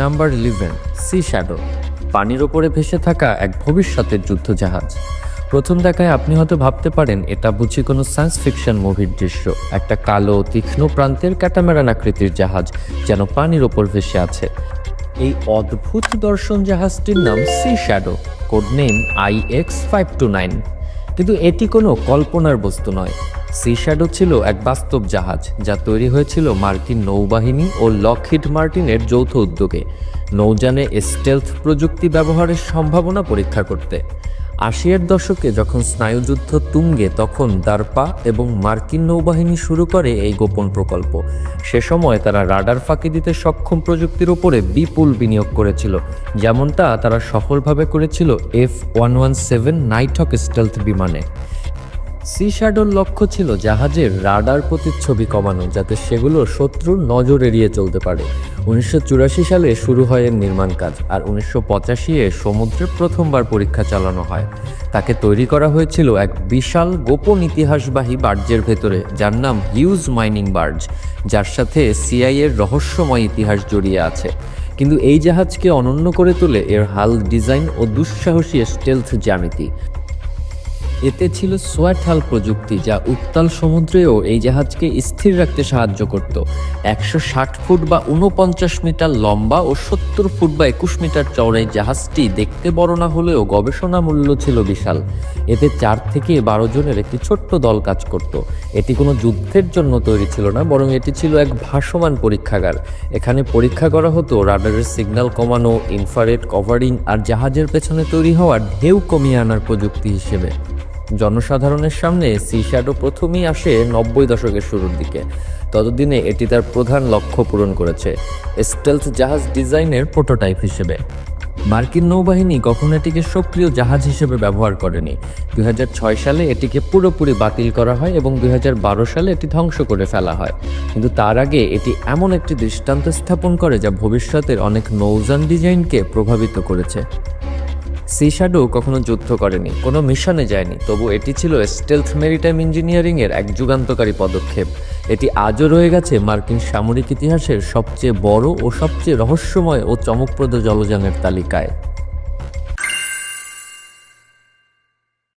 Number eleven C shadow পানির ওপরে ভেসে থাকা এক ভবিষ্যতের যুদ্ধজাহাজ। প্রথম দেখায় আপনি হয়তো ভাবতে পারেন, এটা বুঝি কোনো সায়েন্স ফিকশন মুভির দৃশ্য। একটা কালো, তীক্ষ্ণ প্রান্তের ক্যাটামেরান আকৃতির জাহাজ যেন পানির ওপর ভেসে আছে। এই অদ্ভুত দর্শন জাহাজটির নাম sea shadow code name I X five two nine কিন্তু এটি কোনো কল্পনার বস্তু নয়। সি শ্যাডো ছিল এক বাস্তব জাহাজ যা তৈরি হয়েছিল মার্কিন নৌবাহিনী ও লকহিড মার্টিনের যৌথ উদ্যোগে। নৌযানে স্টেলথ প্রযুক্তি ব্যবহারের সম্ভাবনা পরীক্ষা করতে। আশিয়ার দশকে যখন স্নায়ুযুদ্ধ তুঙ্গে, তখন দারপা এবং মার্কিন নৌবাহিনী শুরু করে এই গোপন প্রকল্প। সে সময় তারা রাডার ফাঁকি দিতে সক্ষম প্রযুক্তির উপরে বিপুল বিনিয়োগ করেছিল। যেমনটা তারা সফলভাবে করেছিল F one one seven nighthawk stealth বিমানে। সি শ্যাডোর লক্ষ্য ছিল জাহাজের রাডার প্রতিচ্ছবি কমানো যাতে সেগুলো শত্রুর নজর এড়িয়ে চলতে পারে। উনিশশো চুরাশি সালে শুরু হয় এর নির্মাণ কাজ, আর উনিশশো পঁচাশি এ সমুদ্রে প্রথমবার পরীক্ষা চালানো হয়। তাকে তৈরি করা হয়েছিল এক বিশাল গোপন ইতিহাসবাহী বার্জের ভেতরে, যার নাম হিউজ মাইনিং বার্জ, যার সাথে সিআই এর রহস্যময় ইতিহাস জড়িয়ে আছে। কিন্তু এই জাহাজকে অনন্য করে তোলে এর হাল ডিজাইন ও দুঃসাহসী স্টেলথ জ্যামিতি। এতে ছিল সোয়াটহাল প্রযুক্তি যা উত্তাল সমুদ্রেও এই জাহাজকে স্থির রাখতে সাহায্য করত। একশো ষাট ফুট বা উনপঞ্চাশ মিটার লম্বা ও সত্তর ফুট বা একুশ মিটার চওড়াই জাহাজটি দেখতে বড় না হলেও গবেষণা মূল্য ছিল বিশাল। এতে চার থেকে বারো জনের একটি ছোট্ট দল কাজ করত। এটি কোনো যুদ্ধের জন্য তৈরি ছিল না, বরং এটি ছিল এক ভাসমান পরীক্ষাগার। এখানে পরীক্ষা করা হতো রাডারের সিগন্যাল কমানো, ইনফ্রারেড কভারিং আর জাহাজের পেছনে তৈরি হওয়া ঢেউ কমিয়ে আনার প্রযুক্তি হিসেবে। জনসাধারণের সামনে সি শ্যাডো প্রথমেই আসে নব্বই দশকের শুরুর দিকে। ততদিনে এটি তার প্রধান লক্ষ্য পূরণ করেছে স্টেলথ জাহাজ ডিজাইনের প্রোটোটাইপ হিসেবে। মার্কিন নৌবাহিনী কখনো এটিকে সক্রিয় জাহাজ হিসেবে ব্যবহার করেনি। দুই হাজার ছয় সালে এটিকে পুরোপুরি বাতিল করা হয় এবং দুই হাজার বারো সালে এটি ধ্বংস করে ফেলা হয়। কিন্তু তার আগে এটি এমন একটি দৃষ্টান্ত স্থাপন করে যা ভবিষ্যতের অনেক নৌযান ডিজাইনকে প্রভাবিত করেছে। সি শ্যাডো কখনো যুদ্ধ করেনি, কোনো মিশনে যায়নি, তবু এটি ছিল স্টেলথ মেরিটাইম ইঞ্জিনিয়ারিং এর এক যুগান্তকারী পদক্ষেপ। এটি আজও রয়ে গেছে মার্কিন সামরিক ইতিহাসের সবচেয়ে বড় ও সবচেয়ে রহস্যময় ও চমকপ্রদ জলযানের তালিকায়।